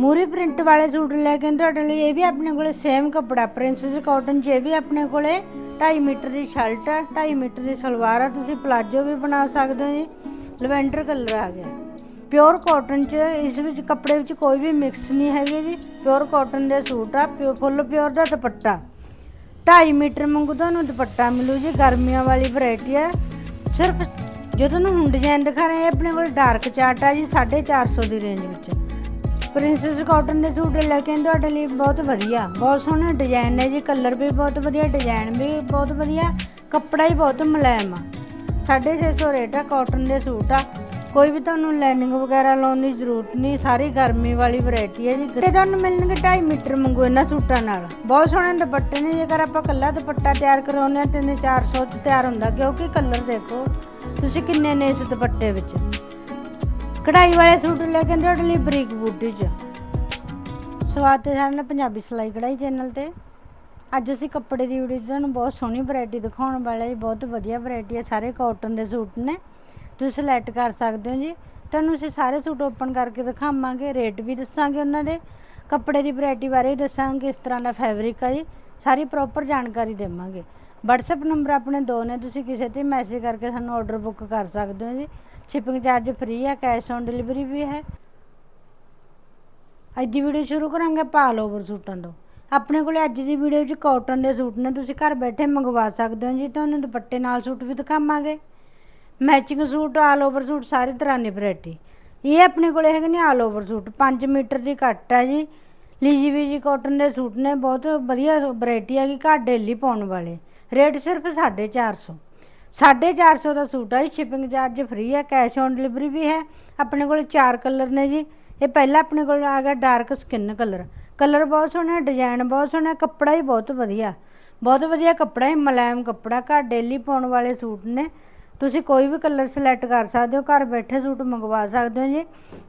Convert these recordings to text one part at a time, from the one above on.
ਮੂਰੀ print ਵਾਲੇ suit ਲੈ ਕੇ ਤੁਹਾਡੇ ਲਈ ਇਹ ਵੀ ਆਪਣੇ ਕੋਲੇ ਸੇਮ ਕੱਪੜਾ ਪ੍ਰਿੰਸਸ ਕਾਟਨ 'ਚ ਇਹ ਵੀ ਆਪਣੇ ਕੋਲੇ 2.5 ਮੀਟਰ ਦੀ ਸ਼ਰਟ ਆ 2.5 ਮੀਟਰ ਦੀ ਸਲਵਾਰ ਆ, ਤੁਸੀਂ ਪਲਾਜੋ ਵੀ ਬਣਾ ਸਕਦੇ ਹੋ ਜੀ, ਲਵੈਂਡਰ ਕਲਰ ਆ ਗਿਆ। ਪਿਓਰ ਕਾਟਨ 'ਚ ਇਸ ਵਿੱਚ ਕੱਪੜੇ ਵਿੱਚ ਕੋਈ ਵੀ ਮਿਕਸ ਨਹੀਂ ਹੈਗੇ ਜੀ ਪਿਓਰ ਕਾਟਨ ਦੇ ਸੂਟ ਆ ਫੁੱਲ ਪਿਓਰ ਦਾ ਦੁਪੱਟਾ। 2.5 ਮੀਟਰ ਮੰਗੂ ਤੁਹਾਨੂੰ ਦੁਪੱਟਾ ਮਿਲੂ ਜੀ, ਗਰਮੀਆਂ ਵਾਲੀ ਵੈਰਾਈਟੀ ਆ। ਸਿਰਫ ਜੋ ਤੁਹਾਨੂੰ ਹੁਣ ਡਿਜ਼ਾਈਨ ਦਿਖਾ ਰਹੇ ਆ ਆਪਣੇ ਕੋਲ ਡਾਰਕ ਚਾਰਟ ਆ ਜੀ 450 ਦੀ ਰੇਂਜ ਵਿੱਚ। ਪ੍ਰਿੰਸੈਸ ਕਾਟਨ ਦੇ ਸੂਟ ਲੈ ਕੇ ਆਏ, ਤੁਹਾਡੇ ਲਈ ਬਹੁਤ ਵਧੀਆ। ਬਹੁਤ ਸੋਹਣਾ ਡਿਜ਼ਾਈਨ ਨੇ ਜੀ ਕਲਰ ਵੀ ਬਹੁਤ ਵਧੀਆ ਡਿਜ਼ਾਈਨ ਵੀ ਬਹੁਤ ਵਧੀਆ, ਕੱਪੜਾ ਹੀ ਬਹੁਤ ਮੁਲਾਇਮ ਆ। 650 ਰੇਟ ਆ ਕਾਟਨ ਦੇ ਸੂਟ ਆ। ਕੋਈ ਵੀ ਤੁਹਾਨੂੰ ਲਾਈਨਿੰਗ ਵਗੈਰਾ ਲਾਉਣ ਦੀ ਜ਼ਰੂਰਤ ਨਹੀਂ, ਸਾਰੀ ਗਰਮੀ ਵਾਲੀ ਵੈਰਾਈਟੀ ਹੈ ਜੀ। ਤੇ ਤੁਹਾਨੂੰ ਮਿਲਣਗੇ 2.5 ਮੀਟਰ ਮੰਗੋ ਇਹਨਾਂ ਸੂਟਾਂ ਨਾਲ। ਬਹੁਤ ਸੋਹਣੇ ਦੁਪੱਟੇ ਨੇ, ਜੇਕਰ ਆਪਾਂ ਕੱਲਾ ਦੁਪੱਟਾ ਤਿਆਰ ਕਰਾਉਂਦੇ ਆ ਤੇ 400 ਚ ਤਿਆਰ ਹੁੰਦਾ, ਕਿਉਂਕਿ ਕਲਰ ਦੇਖੋ, ਤੁਸੀਂ ਕਿੰਨੇ ਨੇ ਇਸ ਦੁਪੱਟੇ ਵਿੱਚ? ਕਢਾਈ ਵਾਲੇ ਸੂਟ ਲੈ ਕੇ ਆਏ ਤੁਹਾਡੇ ਲਈ ਬਰੀਕ ਬੂਟੀ ਚ? ਸਵਾਦ ਤੇ ਸਾਡੇ ਨਾਲ ਪੰਜਾਬੀ ਸਿਲਾਈ ਕਢਾਈ ਚੈਨਲ ਤੇ। ਅੱਜ ਅਸੀਂ ਕੱਪੜੇ ਦੀ ਵੀਡੀਓ 'ਚ ਤੁਹਾਨੂੰ ਬਹੁਤ ਸੋਹਣੀ ਵੈਰਾਈਟੀ ਦਿਖਾਉਣ ਵਾਲੇ ਜੀ ਬਹੁਤ ਵਧੀਆ ਵੈਰਾਈਟੀ ਹੈ ਸਾਰੇ ਕਾਟਨ ਦੇ ਸੂਟ ਨੇ। ਤੁਸੀਂ ਸਿਲੈਕਟ ਕਰ ਸਕਦੇ ਹੋ ਜੀ। ਤੁਹਾਨੂੰ ਅਸੀਂ ਸਾਰੇ ਸੂਟ ਓਪਨ ਕਰਕੇ ਦਿਖਾਵਾਂਗੇ ਰੇਟ ਵੀ ਦੱਸਾਂਗੇ ਉਹਨਾਂ ਦੇ। ਕੱਪੜੇ ਦੀ ਵੈਰਾਈਟੀ ਬਾਰੇ ਵੀ ਦੱਸਾਂਗੇ, ਇਸ ਤਰ੍ਹਾਂ ਦਾ ਫੈਬਰਿਕ ਹੈ ਜੀ। ਸਾਰੀ ਪ੍ਰੋਪਰ ਜਾਣਕਾਰੀ ਦੇਵਾਂਗੇ। WhatsApp ਨੰਬਰ ਆਪਣੇ ਦੋ ਨੇ, ਤੁਸੀਂ ਕਿਸੇ ਤੇ ਮੈਸੇਜ ਕਰਕੇ ਸਾਨੂੰ ਆਰਡਰ ਬੁੱਕ ਕਰ ਸਕਦੇ ਹੋ ਜੀ। ਸ਼ਿਪਿੰਗ ਚਾਰਜ ਫ੍ਰੀ ਹੈ ਕੈਸ਼ ਔਨ ਡਿਲੀਵਰੀ ਵੀ ਹੈ। ਅੱਜ ਦੀ ਵੀਡੀਓ ਸ਼ੁਰੂ ਕਰਾਂਗੇ ਪਾਲ ਓਵਰ ਸੂਟਾਂ ਤੋਂ। ਆਪਣੇ ਕੋਲੇ ਅੱਜ ਦੀ ਵੀਡੀਓ ਵਿੱਚ ਕਾਟਨ ਦੇ ਸੂਟ ਨੇ, ਤੁਸੀਂ ਘਰ ਬੈਠੇ ਮੰਗਵਾ ਸਕਦੇ ਹੋ ਜੀ ਤੁਹਾਨੂੰ ਦੁਪੱਟੇ ਨਾਲ ਸੂਟ ਵੀ ਦਿਖਾਵਾਂਗੇ। Matching suit all over suit, ਸਾਰੇ ਤਰ੍ਹਾਂ ਦੀ ਵੈਰਾਈਟੀ ਇਹ ਆਪਣੇ ਕੋਲੇ ਹੈਗੇ ਨੇ ਆਲ ਓਵਰ ਸੂਟ 5 ਮੀਟਰ ਦੀ ਕੱਟ ਹੈ ਜੀ। ਲੀਜੀ ਵੀਜੀ ਕਾਟਨ ਦੇ ਸੂਟ ਨੇ, ਬਹੁਤ ਵਧੀਆ ਵੈਰਾਈਟੀ ਹੈਗੀ, ਘਰ ਡੇਲੀ ਪਾਉਣ ਵਾਲੇ। ਰੇਟ ਸਿਰਫ 450 450 ਦਾ ਸੂਟ ਆ ਜੀ ਸ਼ਿਪਿੰਗ ਚਾਰਜ ਫ੍ਰੀ ਹੈ ਕੈਸ਼ ਔਨ ਡਿਲੀਵਰੀ ਵੀ ਹੈ। ਆਪਣੇ ਕੋਲ ਚਾਰ ਕਲਰ ਨੇ ਜੀ। ਇਹ ਪਹਿਲਾਂ ਆਪਣੇ ਕੋਲ ਆ ਗਿਆ ਡਾਰਕ ਸਕਿਨ ਕਲਰ। ਕਲਰ ਬਹੁਤ ਸੋਹਣਾ ਡਿਜ਼ਾਈਨ ਬਹੁਤ ਸੋਹਣਾ, ਕੱਪੜਾ ਹੀ ਬਹੁਤ ਵਧੀਆ। ਬਹੁਤ ਵਧੀਆ ਕੱਪੜਾ ਹੈ ਮੁਲਾਇਮ ਕੱਪੜਾ, ਘਰ ਡੇਲੀ ਪਾਉਣ ਵਾਲੇ ਸੂਟ ਨੇ। ਤੁਸੀਂ ਕੋਈ ਵੀ ਕਲਰ ਸਿਲੈਕਟ ਕਰ ਸਕਦੇ ਹੋ, ਘਰ ਬੈਠੇ ਸੂਟ ਮੰਗਵਾ ਸਕਦੇ ਹੋ ਜੀ।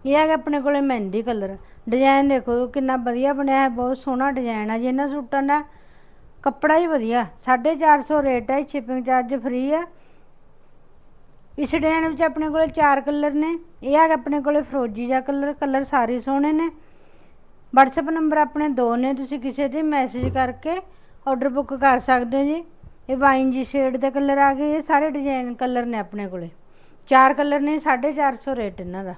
ਇਹ ਹੈਗਾ ਆਪਣੇ ਕੋਲੇ ਮਹਿੰਦੀ ਕਲਰ। ਡਿਜ਼ਾਈਨ ਦੇਖੋ ਕਿੰਨਾ ਵਧੀਆ ਬਣਿਆ ਹੈ, ਬਹੁਤ ਸੋਹਣਾ ਡਿਜ਼ਾਈਨ ਆ ਜੀ ਇਹਨਾਂ ਸੂਟਾਂ ਦਾ। ਕੱਪੜਾ ਹੀ ਵਧੀਆ। 450 ਰੇਟ ਹੈ ਸ਼ਿਪਿੰਗ ਚਾਰਜ ਫ੍ਰੀ ਹੈ ਇਸ ਡਿਜ਼ਾਈਨ ਵਿੱਚ ਆਪਣੇ ਕੋਲੇ ਚਾਰ ਕਲਰ ਨੇ। ਇਹ ਹੈਗਾ ਆਪਣੇ ਕੋਲੇ ਫਰੋਜੀ ਜਿਹਾ ਕਲਰ ਕਲਰ ਸਾਰੇ ਸੋਹਣੇ ਨੇ। WhatsApp ਨੰਬਰ ਆਪਣੇ ਦੋ ਨੇ, ਤੁਸੀਂ ਕਿਸੇ ਤੇ ਮੈਸੇਜ ਕਰਕੇ ਆਰਡਰ ਬੁੱਕ ਕਰ ਸਕਦੇ ਹੋ ਜੀ। ਇਹ ਵਾਈਨ ਜੀ ਸ਼ੇਡ ਦੇ ਕਲਰ ਆ ਗਏ, ਇਹ ਸਾਰੇ ਡਿਜ਼ਾਈਨ ਕਲਰ ਨੇ ਆਪਣੇ ਕੋਲੇ। ਚਾਰ ਕਲਰ ਨੇ 450 ਰੇਟ ਇਹਨਾਂ ਦਾ।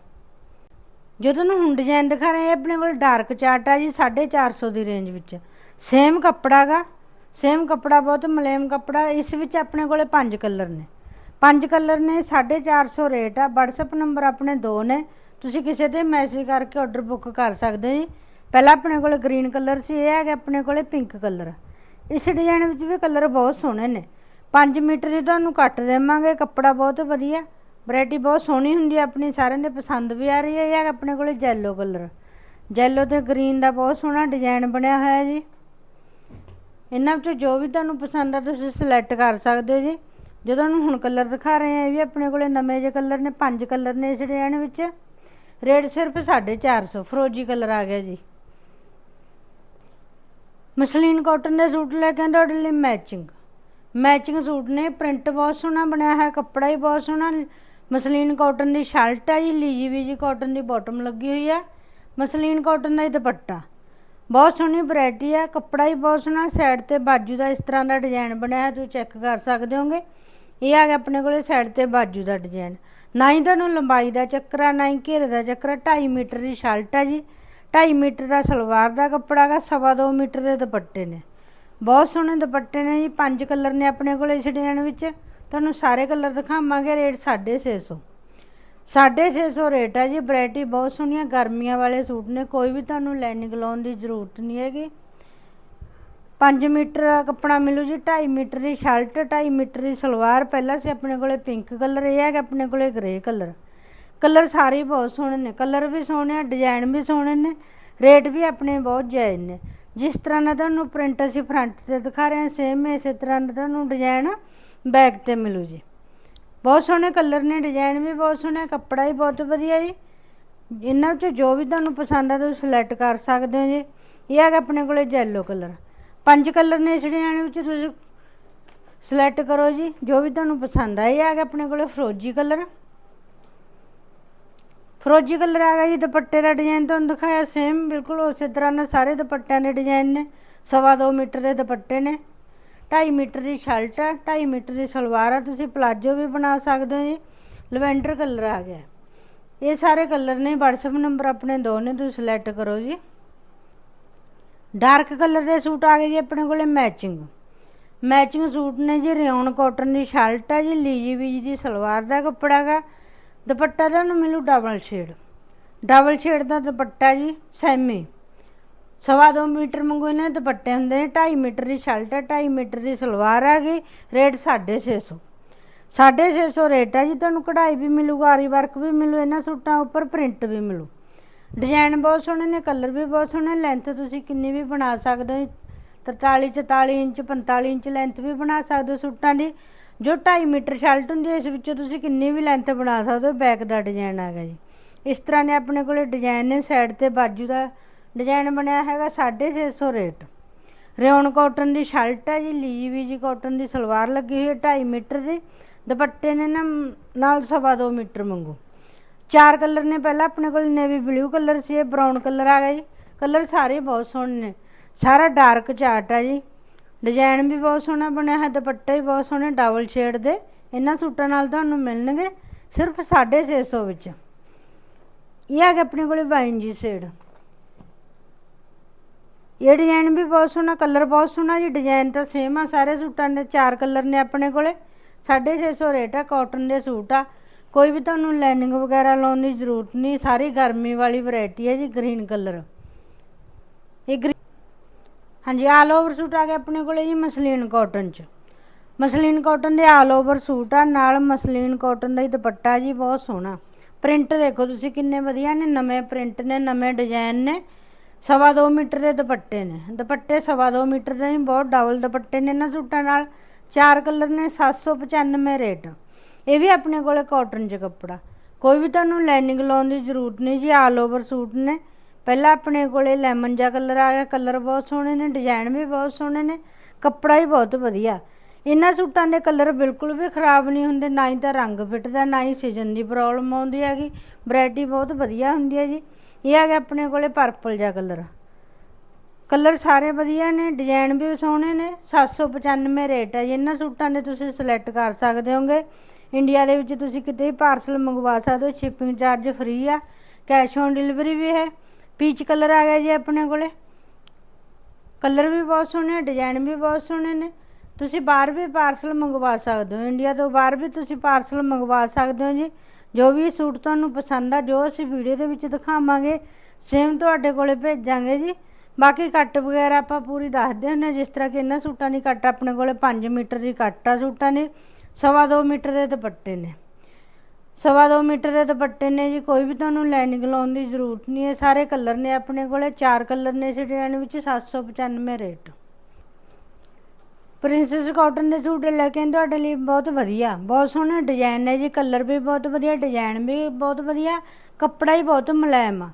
ਜੋ ਤੁਹਾਨੂੰ ਹੁਣ ਡਿਜ਼ਾਈਨ ਦਿਖਾ ਰਹੇ, ਇਹ ਆਪਣੇ ਕੋਲ ਡਾਰਕ ਚਾਰਟ ਆ ਜੀ 450 ਦੀ ਰੇਂਜ ਵਿੱਚ। ਸੇਮ ਕੱਪੜਾ ਗਾ। ਸੇਮ ਕੱਪੜਾ ਬਹੁਤ ਮਲੇਮ ਕੱਪੜਾ, ਇਸ ਵਿੱਚ ਆਪਣੇ ਕੋਲੇ ਪੰਜ ਕਲਰ ਨੇ। ਪੰਜ ਕਲਰ ਨੇ 450 ਰੇਟ ਆ, WhatsApp ਨੰਬਰ ਆਪਣੇ ਦੋ ਨੇ। ਤੁਸੀਂ ਕਿਸੇ ਤੇ ਮੈਸੇਜ ਕਰਕੇ ਆਰਡਰ ਬੁੱਕ ਕਰ ਸਕਦੇ ਜੀ। ਪਹਿਲਾਂ ਆਪਣੇ ਕੋਲੇ ਗ੍ਰੀਨ ਕਲਰ ਸੀ, ਇਹ ਹੈਗਾ ਆਪਣੇ ਕੋਲੇ ਪਿੰਕ ਕਲਰ। ਇਸ ਡਿਜ਼ਾਈਨ ਵਿੱਚ ਵੀ ਕਲਰ ਬਹੁਤ ਸੋਹਣੇ ਨੇ। 5 ਮੀਟਰ ਦੀ ਤੁਹਾਨੂੰ ਕੱਟ ਦੇਵਾਂਗੇ, ਕੱਪੜਾ ਬਹੁਤ ਵਧੀਆ। ਵੈਰਾਈਟੀ ਬਹੁਤ ਸੋਹਣੀ ਹੁੰਦੀ ਹੈ ਆਪਣੀ, ਸਾਰਿਆਂ ਦੇ ਪਸੰਦ ਵੀ ਆ ਰਹੀ ਹੈ। ਇਹ ਹੈਗਾ ਆਪਣੇ ਕੋਲੇ ਜੈਲੋ ਕਲਰ। ਜੈਲੋ ਤੇ ਗ੍ਰੀਨ ਦਾ ਬਹੁਤ ਸੋਹਣਾ ਡਿਜ਼ਾਈਨ ਬਣਿਆ ਹੋਇਆ ਜੀ। ਇਹਨਾਂ ਵਿੱਚੋਂ ਜੋ ਵੀ ਤੁਹਾਨੂੰ ਪਸੰਦ ਆ ਤੁਸੀਂ ਸਿਲੈਕਟ ਕਰ ਸਕਦੇ ਹੋ ਜੀ। ਜੋ ਤੁਹਾਨੂੰ ਹੁਣ ਕਲਰ ਦਿਖਾ ਰਹੇ ਆ ਇਹ ਵੀ ਆਪਣੇ ਕੋਲੇ ਨਵੇਂ ਜਿਹੇ ਕਲਰ ਨੇ, ਪੰਜ ਕਲਰ ਨੇ ਇਸ ਡਿਜ਼ਾਈਨ ਵਿੱਚ। ਰੇਟ ਸਿਰਫ 450 ਫਰੋਜੀ ਕਲਰ ਆ ਗਿਆ ਜੀ। ਮਸਲੀਨ ਕਾਟਨ ਦੇ ਸੂਟ ਲੈ ਕੇ ਆਂਦੇ ਤੁਹਾਡੇ ਲਈ ਮੈਚਿੰਗ ਮੈਚਿੰਗ ਸੂਟ ਨੇ ਪ੍ਰਿੰਟ ਬਹੁਤ ਸੋਹਣਾ ਬਣਿਆ ਹੈ ਕੱਪੜਾ ਹੀ ਬਹੁਤ ਸੋਹਣਾ। ਮਸਲੀਨ ਕਾਟਨ ਦੀ ਸ਼ਰਟ ਹੈ ਜੀ, ਲੀਜੀ ਵੀਜ਼ੀ ਕਾਟਨ ਦੀ ਬਾਟਮ ਲੱਗੀ ਹੋਈ ਹੈ ਮਸਲੀਨ ਕਾਟਨ ਦਾ ਹੀ ਦੁਪੱਟਾ। ਬਹੁਤ ਸੋਹਣੀ ਵੈਰਾਈਟੀ ਆ, ਕੱਪੜਾ ਹੀ ਬਹੁਤ ਸੋਹਣਾ ਸਾਈਡ ਤੇ ਬਾਜੂ ਦਾ ਇਸ ਤਰ੍ਹਾਂ ਦਾ ਡਿਜ਼ਾਈਨ ਬਣਿਆ ਹੈ ਤੁਸੀਂ ਚੈੱਕ ਕਰ ਸਕਦੇ ਹੋਗੇ ਇਹ ਆ ਗਿਆ ਆਪਣੇ ਕੋਲੇ ਸਾਈਡ ਤੇ ਬਾਜੂ ਦਾ ਡਿਜ਼ਾਈਨ ਨਾ ਹੀ ਤੁਹਾਨੂੰ ਲੰਬਾਈ ਦਾ ਚੱਕਰ ਆ, ਨਾ ਹੀ ਘੇਰੇ ਦਾ ਚੱਕਰ ਆ 2.5 ਮੀਟਰ ਦੀ ਸ਼ਰਟ ਆ ਜੀ। 2.5 ਮੀਟਰ ਦਾ ਸਲਵਾਰ ਦਾ ਕੱਪੜਾ ਹੈਗਾ, ਸਵਾ ਦੋ ਮੀਟਰ ਦੇ ਦੁਪੱਟੇ ਨੇ। ਬਹੁਤ ਸੋਹਣੇ ਦੁਪੱਟੇ ਨੇ ਜੀ, ਪੰਜ ਕਲਰ ਨੇ ਆਪਣੇ ਕੋਲ ਇਸ ਡਿਜ਼ਾਈਨ ਵਿੱਚ। ਤੁਹਾਨੂੰ ਸਾਰੇ ਕਲਰ ਦਿਖਾਵਾਂਗੇ, ਰੇਟ 650 650 ਰੇਟ ਹੈ ਜੀ ਵੈਰਾਈਟੀ ਬਹੁਤ ਸੋਹਣੀਆਂ, ਗਰਮੀਆਂ ਵਾਲੇ ਸੂਟ ਨੇ, ਕੋਈ ਵੀ ਤੁਹਾਨੂੰ ਲਾਈਨਿੰਗ ਲਾਉਣ ਦੀ ਜ਼ਰੂਰਤ ਨਹੀਂ ਹੈਗੀ। 5 ਮੀਟਰ ਕੱਪੜਾ ਮਿਲੂ ਜੀ 2.5 ਮੀਟਰ ਦੀ ਸ਼ਰਟ 2.5 ਮੀਟਰ ਦੀ ਸਲਵਾਰ, ਪਹਿਲਾਂ ਸੀ ਆਪਣੇ ਕੋਲੇ ਪਿੰਕ ਕਲਰ, ਇਹ ਹੈਗਾ ਆਪਣੇ ਕੋਲੇ ਗ੍ਰੇ ਕਲਰ। ਕਲਰ ਸਾਰੇ ਬਹੁਤ ਸੋਹਣੇ ਨੇ, ਕਲਰ ਵੀ ਸੋਹਣੇ ਆ, ਡਿਜ਼ਾਈਨ ਵੀ ਸੋਹਣੇ ਨੇ, ਰੇਟ ਵੀ ਆਪਣੇ ਬਹੁਤ ਜਾਇਜ਼ ਨੇ। ਜਿਸ ਤਰ੍ਹਾਂ ਦਾ ਤੁਹਾਨੂੰ ਪ੍ਰਿੰਟ ਅਸੀਂ ਫਰੰਟ ਤੇ ਦਿਖਾ ਰਹੇ ਹਾਂ ਸੇਮ ਇਸੇ ਤਰ੍ਹਾਂ ਦਾ ਤੁਹਾਨੂੰ ਡਿਜ਼ਾਈਨ ਬੈਕ ਤੇ ਮਿਲੂ ਜੀ। ਬਹੁਤ ਸੋਹਣੇ ਕਲਰ ਨੇ ਡਿਜ਼ਾਈਨ ਵੀ ਬਹੁਤ ਸੋਹਣਾ, ਕੱਪੜਾ ਵੀ ਬਹੁਤ ਵਧੀਆ ਜੀ। ਇਹਨਾਂ ਵਿੱਚੋਂ ਜੋ ਵੀ ਤੁਹਾਨੂੰ ਪਸੰਦ ਆ, ਤੁਸੀਂ ਸਿਲੈਕਟ ਕਰ ਸਕਦੇ ਹੋ ਜੀ। ਇਹ ਹੈਗਾ ਆਪਣੇ ਕੋਲੇ ਯੈਲੋ ਕਲਰ ਪੰਜ ਕਲਰ ਨੇ ਇਸ ਡਿਜ਼ਾਈਨ ਵਿੱਚ ਤੁਸੀਂ ਸਿਲੈਕਟ ਕਰੋ ਜੀ। ਜੋ ਵੀ ਤੁਹਾਨੂੰ ਪਸੰਦ ਆ, ਇਹ ਹੈਗਾ ਆਪਣੇ ਕੋਲੇ ਫਰੋਜੀ ਕਲਰ ਫਰੋਜੀ ਕਲਰ ਆ ਗਿਆ ਜੀ, ਦੁਪੱਟੇ ਦਾ ਡਿਜ਼ਾਈਨ ਤੁਹਾਨੂੰ ਦਿਖਾਇਆ ਸੇਮ ਬਿਲਕੁਲ ਉਸੇ ਤਰ੍ਹਾਂ ਨਾਲ ਸਾਰੇ ਦੁਪੱਟਿਆਂ ਦੇ ਡਿਜ਼ਾਈਨ ਨੇ। ਸਵਾ ਦੋ ਮੀਟਰ ਦੇ ਦੁਪੱਟੇ ਨੇ। 2.5 ਮੀਟਰ ਦੀ ਸ਼ਰਟ ਆ 2.5 ਮੀਟਰ ਦੀ ਸਲਵਾਰ ਆ, ਤੁਸੀਂ ਪਲਾਜੋ ਵੀ ਬਣਾ ਸਕਦੇ ਹੋ ਜੀ। ਲਵੈਂਡਰ ਕਲਰ ਆ ਗਿਆ। ਇਹ ਸਾਰੇ ਕਲਰ ਨੇ, WhatsApp ਨੰਬਰ ਆਪਣੇ ਦੋ ਨੇ, ਤੁਸੀਂ ਸਿਲੈਕਟ ਕਰੋ ਜੀ। ਡਾਰਕ ਕਲਰ ਦੇ ਸੂਟ ਆ ਗਏ ਜੀ ਆਪਣੇ ਕੋਲੇ ਮੈਚਿੰਗ ਮੈਚਿੰਗ ਸੂਟ ਨੇ ਜੀ ਰਿਓਨ ਕਾਟਨ ਦੀ ਸ਼ਰਟ ਆ ਜੀ, ਲੀਜੀ ਵੀਜੀ ਦੀ ਸਲਵਾਰ ਦਾ ਕੱਪੜਾ ਗਾ। ਦੁਪੱਟਾ ਤੁਹਾਨੂੰ ਮਿਲੂ ਡਬਲ ਸ਼ੇਡ ਡਬਲ ਸ਼ੇਡ ਦਾ ਦੁਪੱਟਾ ਜੀ ਸੈਮੀ ਸਵਾ ਦੋ ਮੀਟਰ ਮੰਗੋ ਦੇ ਦੁਪੱਟੇ ਹੁੰਦੇ ਨੇ 2.5 ਮੀਟਰ ਦੀ ਸ਼ਰਟ ਹੈ 2.5 ਮੀਟਰ ਦੀ ਸਲਵਾਰ ਆ ਗਈ ਰੇਟ 650 650 ਰੇਟ ਹੈ ਜੀ, ਤੁਹਾਨੂੰ ਕਢਾਈ ਵੀ ਮਿਲੂਗਾ ਆਰੀ ਵਰਕ ਵੀ ਮਿਲੂ, ਇਹਨਾਂ ਸੂਟਾਂ ਉੱਪਰ ਪ੍ਰਿੰਟ ਵੀ ਮਿਲੂ। ਡਿਜ਼ਾਈਨ ਬਹੁਤ ਸੋਹਣੇ ਨੇ, ਕਲਰ ਵੀ ਬਹੁਤ ਸੋਹਣੇ, ਲੈਂਥ ਤੁਸੀਂ ਕਿੰਨੀ ਵੀ ਬਣਾ ਸਕਦੇ ਹੋ 43 44 ਇੰਚ 45 ਇੰਚ ਲੈਂਥ ਵੀ ਬਣਾ ਸਕਦੇ ਹੋ ਸੂਟਾਂ ਦੀ। ਜੋ 2.5 ਮੀਟਰ ਸ਼ਰਟ ਹੁੰਦੀ ਹੈ, ਇਸ ਵਿੱਚੋਂ ਤੁਸੀਂ ਕਿੰਨੀ ਵੀ ਲੈਂਥ ਬਣਾ ਸਕਦੇ ਹੋ, ਬੈਕ ਦਾ ਡਿਜ਼ਾਈਨ ਆ ਗਿਆ ਜੀ। ਇਸ ਤਰ੍ਹਾਂ ਦੇ ਆਪਣੇ ਕੋਲੇ ਡਿਜ਼ਾਈਨ ਨੇ, ਸਾਈਡ ਤੇ ਬਾਜੂ ਦਾ ਡਿਜ਼ਾਈਨ ਬਣਿਆ ਹੈਗਾ 650 ਰੇਟ। ਰਿਓਨ ਕਾਟਨ ਦੀ ਸ਼ਰਟ ਹੈ ਜੀ ਲੀਜੀ ਵੀ ਜੀ ਕਾਟਨ ਦੀ ਸਲਵਾਰ ਲੱਗੀ ਹੋਈ ਹੈ 2.5 ਮੀਟਰ ਦੀ। ਦੁਪੱਟੇ ਨੇ ਨਾ ਨਾਲ ਸਵਾ ਦੋ ਮੀਟਰ ਮੰਗੋ ਚਾਰ ਕਲਰ ਨੇ ਪਹਿਲਾਂ, ਆਪਣੇ ਕੋਲ ਨੇਵੀ ਬਲੂ ਕਲਰ ਸੀ, ਇਹ ਬਰਾਊਨ ਕਲਰ ਆ ਗਿਆ ਜੀ। ਕਲਰ ਸਾਰੇ ਬਹੁਤ ਸੋਹਣੇ ਨੇ। ਸਾਰਾ ਡਾਰਕ ਚਾਰਟ ਆ ਜੀ। ਡਿਜ਼ਾਈਨ ਵੀ ਬਹੁਤ ਸੋਹਣਾ ਬਣਿਆ ਹੈ, ਦੁਪੱਟੇ ਵੀ ਬਹੁਤ ਸੋਹਣੇ, ਡਬਲ ਸ਼ੇਡ ਦੇ। ਇਹਨਾਂ ਸੂਟਾਂ ਨਾਲ ਤੁਹਾਨੂੰ ਮਿਲਣਗੇ ਸਿਰਫ 650 ਵਿੱਚ। ਇਹ ਆ ਗਿਆ ਆਪਣੇ ਕੋਲੇ ਵਾਈਨ ਜੀ ਸ਼ੇਡ। ਇਹ ਡਿਜ਼ਾਈਨ ਵੀ ਬਹੁਤ ਸੋਹਣਾ ਕਲਰ ਬਹੁਤ ਸੋਹਣਾ ਜੀ ਡਿਜ਼ਾਈਨ ਤਾਂ ਸੇਮ ਆ, ਸਾਰੇ ਸੂਟਾਂ ਦੇ ਚਾਰ ਕਲਰ ਨੇ ਆਪਣੇ ਕੋਲੇ। 650 ਰੇਟ ਆ ਕਾਟਨ ਦੇ ਸੂਟ ਆ। ਕੋਈ ਵੀ ਤੁਹਾਨੂੰ ਲਾਈਨਿੰਗ ਵਗੈਰਾ ਲਾਉਣ ਦੀ ਜ਼ਰੂਰਤ ਨਹੀਂ, ਸਾਰੀ ਗਰਮੀ ਵਾਲੀ ਵੈਰਾਈਟੀ ਹੈ ਜੀ ਗ੍ਰੀਨ ਕਲਰ ਇਹ ਗ੍ਰੀ- ਹਾਂਜੀ ਆਲ ਓਵਰ ਸੂਟ ਆ ਗਿਆ ਆਪਣੇ ਕੋਲੇ ਜੀ, ਮਸਲੀਨ ਕਾਟਨ ਚ। ਮਸਲੀਨ ਕਾਟਨ ਦੇ ਆਲ ਓਵਰ ਸੂਟ ਆ, ਨਾਲ ਮਸਲੀਨ ਕਾਟਨ ਦਾ ਹੀ ਦੁਪੱਟਾ ਜੀ, ਬਹੁਤ ਸੋਹਣਾ। ਪ੍ਰਿੰਟ ਦੇਖੋ ਤੁਸੀਂ ਕਿੰਨੇ ਵਧੀਆ ਨੇ, ਨਵੇਂ ਪ੍ਰਿੰਟ ਨੇ, ਨਵੇਂ ਡਿਜ਼ਾਈਨ ਨੇ। ਸਵਾ ਦੋ ਮੀਟਰ ਦੇ ਦੁਪੱਟੇ ਨੇ। ਦੁਪੱਟੇ ਸਵਾ ਦੋ ਮੀਟਰ ਦੇ ਨੇ, ਬਹੁਤ ਡਬਲ ਦੁਪੱਟੇ ਨੇ ਇਹਨਾਂ ਸੂਟਾਂ ਨਾਲ। ਚਾਰ ਕਲਰ ਨੇ 795 ਰੇਟ। ਇਹ ਵੀ ਆਪਣੇ ਕੋਲੇ ਕਾਟਨ 'ਚ ਕੱਪੜਾ। ਕੋਈ ਵੀ ਤੁਹਾਨੂੰ ਲਾਈਨਿੰਗ ਲਾਉਣ ਦੀ ਜ਼ਰੂਰਤ ਨਹੀਂ ਜੀ ਆਲ ਓਵਰ ਸੂਟ ਨੇ। ਪਹਿਲਾਂ ਆਪਣੇ ਕੋਲੇ ਲੈਮਨ ਜਿਹਾ ਕਲਰ ਆ ਗਿਆ ਕਲਰ ਬਹੁਤ ਸੋਹਣੇ ਨੇ ਡਿਜ਼ਾਈਨ ਵੀ ਬਹੁਤ ਸੋਹਣੇ ਨੇ, ਕੱਪੜਾ ਹੀ ਬਹੁਤ ਵਧੀਆ। ਇਹਨਾਂ ਸੂਟਾਂ ਦੇ ਕਲਰ ਬਿਲਕੁਲ ਵੀ ਖਰਾਬ ਨਹੀਂ ਹੁੰਦੇ, ਨਾ ਹੀ ਤਾਂ ਰੰਗ ਫਿੱਟਦਾ, ਨਾ ਹੀ ਸੀਜ਼ਨ ਦੀ ਪ੍ਰੋਬਲਮ ਆਉਂਦੀ ਹੈਗੀ। ਵੈਰਾਈਟੀ ਬਹੁਤ ਵਧੀਆ ਹੁੰਦੀ ਹੈ ਜੀ। ਇਹ ਆ ਗਿਆ ਆਪਣੇ ਕੋਲੇ ਪਰਪਲ ਜਿਹਾ ਕਲਰ ਕਲਰ ਸਾਰੇ ਵਧੀਆ ਨੇ ਡਿਜ਼ਾਈਨ ਵੀ ਸੋਹਣੇ ਨੇ 795 ਰੇਟ ਹੈ ਜੀ ਇਹਨਾਂ ਸੂਟਾਂ ਦੇ ਤੁਸੀਂ ਸਿਲੈਕਟ ਕਰ ਸਕਦੇ ਹੋਗੇ। ਇੰਡੀਆ ਦੇ ਵਿੱਚ ਤੁਸੀਂ ਕਿਤੇ ਵੀ ਪਾਰਸਲ ਮੰਗਵਾ ਸਕਦੇ ਹੋ ਸ਼ਿਪਿੰਗ ਚਾਰਜ ਫ੍ਰੀ ਆ। ਕੈਸ਼ ਔਨ ਡਿਲੀਵਰੀ ਵੀ ਹੈ। ਪੀਚ ਕਲਰ ਆ ਗਿਆ ਜੀ ਆਪਣੇ ਕੋਲੇ। ਕਲਰ ਵੀ ਬਹੁਤ ਸੋਹਣੇ ਡਿਜ਼ਾਈਨ ਵੀ ਬਹੁਤ ਸੋਹਣੇ ਨੇ। ਤੁਸੀਂ ਬਾਹਰ ਵੀ ਪਾਰਸਲ ਮੰਗਵਾ ਸਕਦੇ ਹੋ। ਇੰਡੀਆ ਤੋਂ ਬਾਹਰ ਵੀ ਤੁਸੀਂ ਪਾਰਸਲ ਮੰਗਵਾ ਸਕਦੇ ਹੋ ਜੀ। ਜੋ ਵੀ ਸੂਟ ਤੁਹਾਨੂੰ ਪਸੰਦ ਆ ਜੋ ਅਸੀਂ ਵੀਡੀਓ ਦੇ ਵਿੱਚ ਦਿਖਾਵਾਂਗੇ ਸੇਮ ਤੁਹਾਡੇ ਕੋਲੇ ਭੇਜਾਂਗੇ ਜੀ। ਬਾਕੀ ਕੱਟ ਵਗੈਰਾ ਆਪਾਂ ਪੂਰੀ ਦੱਸਦੇ ਹੁੰਦੇ ਹਾਂ, ਜਿਸ ਤਰ੍ਹਾਂ ਕਿ ਇਹਨਾਂ ਸੂਟਾਂ ਦੀ ਕੱਟ ਆਪਣੇ ਕੋਲੇ 5 ਮੀਟਰ ਦੀ ਕੱਟ ਆ ਸੂਟਾਂ ਦੀ ਸਵਾ ਦੋ ਮੀਟਰ ਦੇ ਦੁਪੱਟੇ ਨੇ। ਸਵਾ ਦੋ ਮੀਟਰ ਦੇ ਦੁਪੱਟੇ ਨੇ ਜੀ ਕੋਈ ਵੀ ਤੁਹਾਨੂੰ ਲਾਈਨਿੰਗ ਲਾਉਣ ਦੀ ਜ਼ਰੂਰਤ ਨਹੀਂ ਹੈ ਸਾਰੇ ਕਲਰ ਨੇ ਆਪਣੇ ਕੋਲੇ ਚਾਰ ਕਲਰ ਨੇ ਇਸ ਡਿਜ਼ਾਈਨ ਵਿੱਚ 795 ਰੇਟ। ਪ੍ਰਿੰਸੈਸ ਕਾਟਨ ਦੇ ਸੂਟ ਲੈ ਕੇ ਆਏ, ਤੁਹਾਡੇ ਲਈ ਬਹੁਤ ਵਧੀਆ, ਬਹੁਤ ਸੋਹਣਾ ਡਿਜ਼ਾਈਨ ਨੇ ਜੀ ਕਲਰ ਵੀ ਬਹੁਤ ਵਧੀਆ ਡਿਜ਼ਾਈਨ ਵੀ ਬਹੁਤ ਵਧੀਆ, ਕੱਪੜਾ ਹੀ ਬਹੁਤ ਮੁਲਾਇਮ ਆ।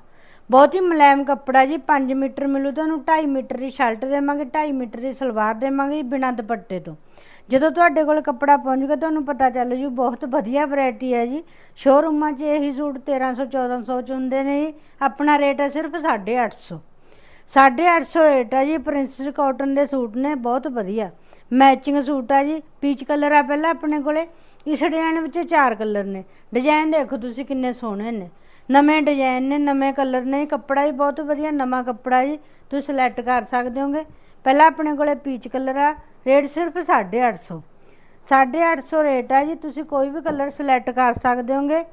ਬਹੁਤ ਹੀ ਮੁਲਾਇਮ ਕੱਪੜਾ ਜੀ 5 ਮੀਟਰ ਮਿਲੂ ਤੁਹਾਨੂੰ 2.5 ਮੀਟਰ ਦੀ ਸ਼ਰਟ ਦੇਵਾਂਗੇ 2.5 ਮੀਟਰ ਦੀ ਸਲਵਾਰ ਦੇਵਾਂਗੇ ਬਿਨਾਂ ਦੁਪੱਟੇ ਤੋਂ। ਜਦੋਂ ਤੁਹਾਡੇ ਕੋਲ ਕੱਪੜਾ ਪਹੁੰਚੂਗਾ ਤੁਹਾਨੂੰ ਪਤਾ ਚੱਲ ਜੂ, ਬਹੁਤ ਵਧੀਆ ਵੈਰਾਈਟੀ ਹੈ ਜੀ। ਸ਼ੋਰੂਮਾਂ 'ਚ ਇਹੀ ਸੂਟ 1300 1400 ਚ ਹੁੰਦੇ ਨੇ ਜੀ, ਆਪਣਾ ਰੇਟ ਹੈ ਸਿਰਫ 850 850 ਰੇਟ ਹੈ ਜੀ, ਪ੍ਰਿੰਸੈਸ ਕਾਟਨ ਦੇ ਸੂਟ ਨੇ, ਬਹੁਤ ਵਧੀਆ। ਮੈਚਿੰਗ ਸੂਟ ਆ ਜੀ, ਪੀਚ ਕਲਰ ਆ ਪਹਿਲਾਂ ਆਪਣੇ ਕੋਲੇ। ਇਸ ਡਿਜ਼ਾਈਨ ਵਿੱਚ ਚਾਰ ਕਲਰ ਨੇ। ਡਿਜ਼ਾਈਨ ਦੇਖੋ ਤੁਸੀਂ ਕਿੰਨੇ ਸੋਹਣੇ ਨੇ। ਨਵੇਂ ਡਿਜ਼ਾਈਨ ਨੇ, ਨਵੇਂ ਕਲਰ ਨੇ। ਕੱਪੜਾ ਹੀ ਬਹੁਤ ਵਧੀਆ, ਨਵਾਂ ਕੱਪੜਾ ਜੀ। ਤੁਸੀਂ ਸਿਲੈਕਟ ਕਰ ਸਕਦੇ ਹੋਗੇ। ਪਹਿਲਾਂ ਆਪਣੇ ਕੋਲੇ ਪੀਚ ਕਲਰ ਆ, ਰੇਟ ਸਿਰਫ 850 850 ਰੇਟ ਆ ਜੀ। ਤੁਸੀਂ ਕੋਈ ਵੀ ਕਲਰ ਸਿਲੈਕਟ ਕਰ ਸਕਦੇ ਹੋਗੇ।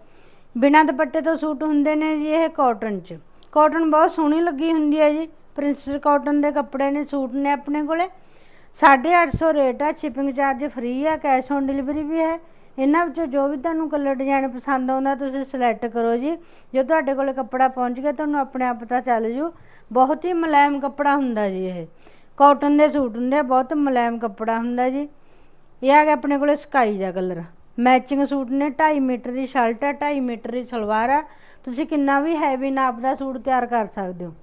ਬਿਨਾਂ ਦੁਪੱਟੇ ਤੋਂ ਸੂਟ ਹੁੰਦੇ ਨੇ ਜੀ ਇਹ ਕਾਟਨ 'ਚ। ਕਾਟਨ ਬਹੁਤ ਸੋਹਣੀ ਲੱਗੀ ਹੁੰਦੀ ਹੈ ਜੀ। ਪ੍ਰਿੰਸ ਕਾਟਨ ਦੇ ਕੱਪੜੇ ਨੇ, ਸੂਟ ਨੇ ਆਪਣੇ ਕੋਲੇ। 850 ਰੇਟ ਆ ਸ਼ਿਪਿੰਗ ਚਾਰਜ ਫ੍ਰੀ ਆ ਕੈਸ਼ ਔਨ ਡਿਲੀਵਰੀ ਵੀ ਹੈ। ਇਹਨਾਂ ਵਿੱਚੋਂ ਜੋ ਵੀ ਤੁਹਾਨੂੰ ਕਲਰ ਡਿਜ਼ਾਈਨ ਪਸੰਦ ਆਉਂਦਾ, ਤੁਸੀਂ ਸਿਲੈਕਟ ਕਰੋ ਜੀ। ਜੇ ਤੁਹਾਡੇ ਕੋਲ ਕੱਪੜਾ ਪਹੁੰਚ ਗਿਆ, ਤੁਹਾਨੂੰ ਆਪਣੇ ਆਪ ਪਤਾ ਚੱਲ ਜੂ। ਬਹੁਤ ਹੀ ਮੁਲਾਇਮ ਕੱਪੜਾ ਹੁੰਦਾ ਜੀ ਇਹ। ਕਾਟਨ ਦੇ ਸੂਟ ਹੁੰਦੇ ਆ, ਬਹੁਤ ਮੁਲਾਇਮ ਕੱਪੜਾ ਹੁੰਦਾ ਜੀ। ਇਹ ਆ ਗਿਆ ਆਪਣੇ ਕੋਲੇ ਸਕਾਈ ਦਾ ਕਲਰ ਮੈਚਿੰਗ ਸੂਟ ਨੇ 2.5 ਮੀਟਰ ਦੀ ਸ਼ਰਟ ਆ 2.5 ਮੀਟਰ ਦੀ ਸਲਵਾਰ ਆ। ਤੁਸੀਂ ਕਿੰਨਾ ਵੀ ਹੈਵੀ ਨਾਪ ਦਾ ਸੂਟ ਤਿਆਰ ਕਰ ਸਕਦੇ ਹੋ।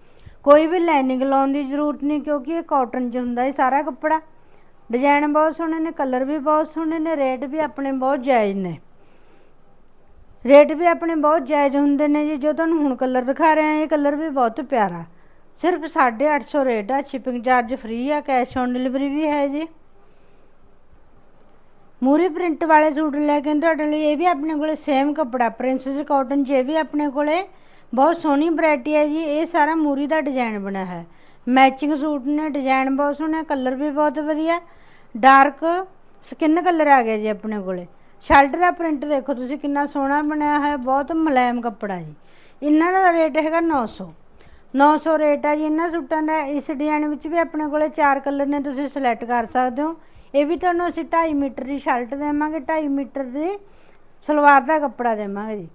ਕੋਈ ਵੀ ਲਾਈਨਿੰਗ ਲਾਉਣ ਦੀ ਜ਼ਰੂਰਤ ਨਹੀਂ, ਕਿਉਂਕਿ ਇਹ ਕਾਟਨ 'ਚ ਹੁੰਦਾ ਇਹ ਸਾਰਾ ਕੱਪੜਾ। ਡਿਜ਼ਾਈਨ ਬਹੁਤ ਸੋਹਣੇ ਨੇ ਕਲਰ ਵੀ ਬਹੁਤ ਸੋਹਣੇ ਨੇ ਰੇਟ ਵੀ ਆਪਣੇ ਬਹੁਤ ਜਾਇਜ਼ ਨੇ। ਰੇਟ ਵੀ ਆਪਣੇ ਬਹੁਤ ਜਾਇਜ਼ ਹੁੰਦੇ ਨੇ ਜੀ, ਜੋ ਤੁਹਾਨੂੰ ਹੁਣ ਕਲਰ ਦਿਖਾ ਰਹੇ ਹਾਂ, ਇਹ ਕਲਰ ਵੀ ਬਹੁਤ ਪਿਆਰਾ। ਸਿਰਫ 850 ਰੇਟ ਆ ਸ਼ਿਪਿੰਗ ਚਾਰਜ ਫ੍ਰੀ ਆ ਕੈਸ਼ ਔਨ ਡਿਲੀਵਰੀ ਵੀ ਹੈ ਜੀ। ਮੂਰੀ ਪ੍ਰਿੰਟ ਵਾਲੇ ਸੂਟ ਲੈ ਕੇ ਤੁਹਾਡੇ ਲਈ ਇਹ ਵੀ ਆਪਣੇ ਕੋਲੇ ਸੇਮ ਕੱਪੜਾ ਪ੍ਰਿੰਸੈਸ ਕਾਟਨ 'ਚ ਇਹ ਵੀ ਆਪਣੇ ਕੋਲੇ ਬਹੁਤ ਸੋਹਣੀ ਵੈਰਾਈਟੀ ਹੈ ਜੀ, ਇਹ ਸਾਰਾ ਮੂਰੀ ਦਾ ਡਿਜ਼ਾਈਨ ਬਣਿਆ ਹੈ। ਮੈਚਿੰਗ ਸੂਟ ਨੇ ਡਿਜ਼ਾਈਨ ਬਹੁਤ ਸੋਹਣਾ ਕਲਰ ਵੀ ਬਹੁਤ ਵਧੀਆ। ਡਾਰਕ ਸਕਿਨ ਕਲਰ ਆ ਗਿਆ ਜੀ ਆਪਣੇ ਕੋਲੇ। ਸ਼ਰਟ ਦਾ ਪ੍ਰਿੰਟ ਦੇਖੋ ਤੁਸੀਂ ਕਿੰਨਾ ਸੋਹਣਾ ਬਣਿਆ ਹੈ ਬਹੁਤ ਮੁਲਾਇਮ ਕੱਪੜਾ ਜੀ। ਇਹਨਾਂ ਦਾ ਰੇਟ ਹੈਗਾ 900 900 ਰੇਟ ਆ ਜੀ ਇਹਨਾਂ ਸੂਟਾਂ ਦਾ। ਇਸ ਡਿਜ਼ਾਈਨ ਵਿੱਚ ਵੀ ਆਪਣੇ ਕੋਲੇ ਚਾਰ ਕਲਰ ਨੇ, ਤੁਸੀਂ ਸਿਲੈਕਟ ਕਰ ਸਕਦੇ ਹੋ। ਇਹ ਵੀ ਤੁਹਾਨੂੰ ਅਸੀਂ 2.5 ਮੀਟਰ ਦੀ ਸ਼ਰਟ ਦੇਵਾਂਗੇ 2.5 ਮੀਟਰ ਦੀ ਸਲਵਾਰ ਦਾ ਕੱਪੜਾ ਦੇਵਾਂਗੇ ਜੀ।